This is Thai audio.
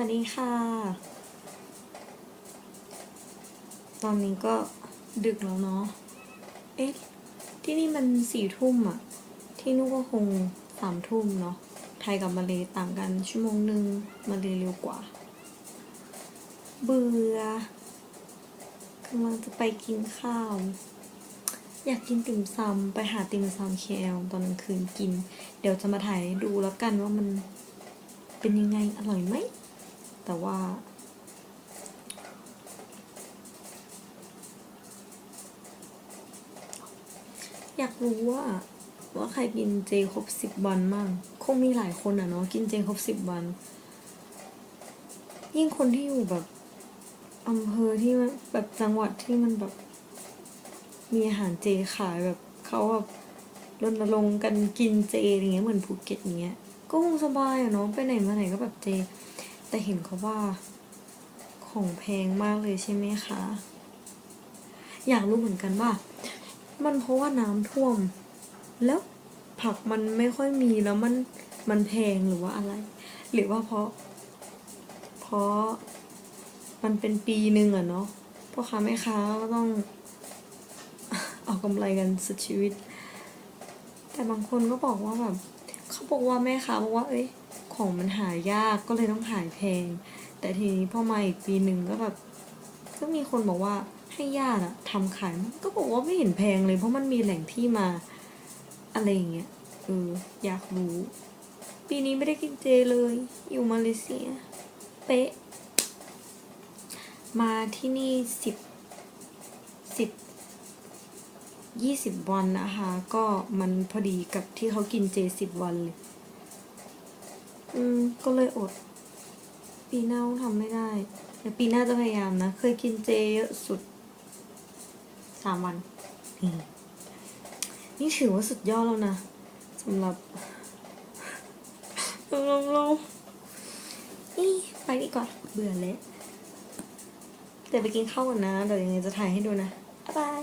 วัสดีค่ะ ตอนนี้ก็ดึกแล้วเนาะ เอ๊ะ ที่นี่มันสี่ทุ่มอะที่นู่นก็คงสามทุ่มเนาะ ไทยกับมาเลต่างกันชั่วโมงหนึ่งมาเลเร็วกว่า เบื่อกำลังจะไปกินข้าว อยากกินติ่มซำไปหาติ่มซำเคลตอนกลางคืนกิน เดี๋ยวจะมาถ่ายดูแล้วกันว่ามันเป็นยังไงอร่อยไหม แต่ว่า อยากรู้ว่า ว่าใครกินเจครบสิบวันมั่งคงมีหลายคนอะเนาะกินเจครบสิบวัน ยิ่งคนที่อยู่แบบอำเภอที่มันแบบจังหวัดที่มันแบบ มีอาหารเจขายแบบเขาแบบรณรงค์กันกินเจอย่างเงี้ยเหมือนภูเก็ตเงี้ยก็คงสบายอะเนาะไปไหนมาไหนก็แบบเจ แต่เห็นเขาว่า ของแพงมากเลยใช่ไหมคะ อยากรู้เหมือนกันว่า มันเพราะว่าน้ำท่วม แล้วผักมันไม่ค่อยมีแล้วมันมันแพงหรือว่าอะไร หรือว่าเพราะ เพราะมันเป็นปีหนึ่งอะเนาะพ่อค้าแม่ค้าก็ต้อง เอากำไรกันสุดชีวิต แต่บางคนก็บอกว่าแบบเขาบอกว่าแม่ค้าบอกว่า เอ้ย ของมันหายากก็เลยต้องขายแพง แต่ทีนี้พอมาอีกปีหนึ่งก็แบบ ก็มีคนบอกว่าให้ญาติอะทำขายก็บอกว่าไม่เห็นแพงเลยเพราะมันมีแหล่งที่มา อะไรอย่างเงี้ยเอออยากรู้ ปีนี้ไม่ได้กินเจเลย อยู่มาเลเซีย เป๊ะ มาที่นี่สิบสิบยี่สิบวันนะคะ ก็มันพอดีกับที่เขากินเจสิบวันเลย อืม ก็เลยอด ปีหน้าต้องทำไม่ได้แต่ปีหน้าจะพยายามนะ เคยกินเจเยอะสุดสามวันอืมนี่ถือว่าสุดยอดแล้วนะสำหรับสำหรับเราอีไปดีกว่าเบื่อแล้วเดี๋ยวไปกินข้าวก่อนนะ เดี๋ยวยังไงจะถ่ายให้ดูนะ บ๊ายบาย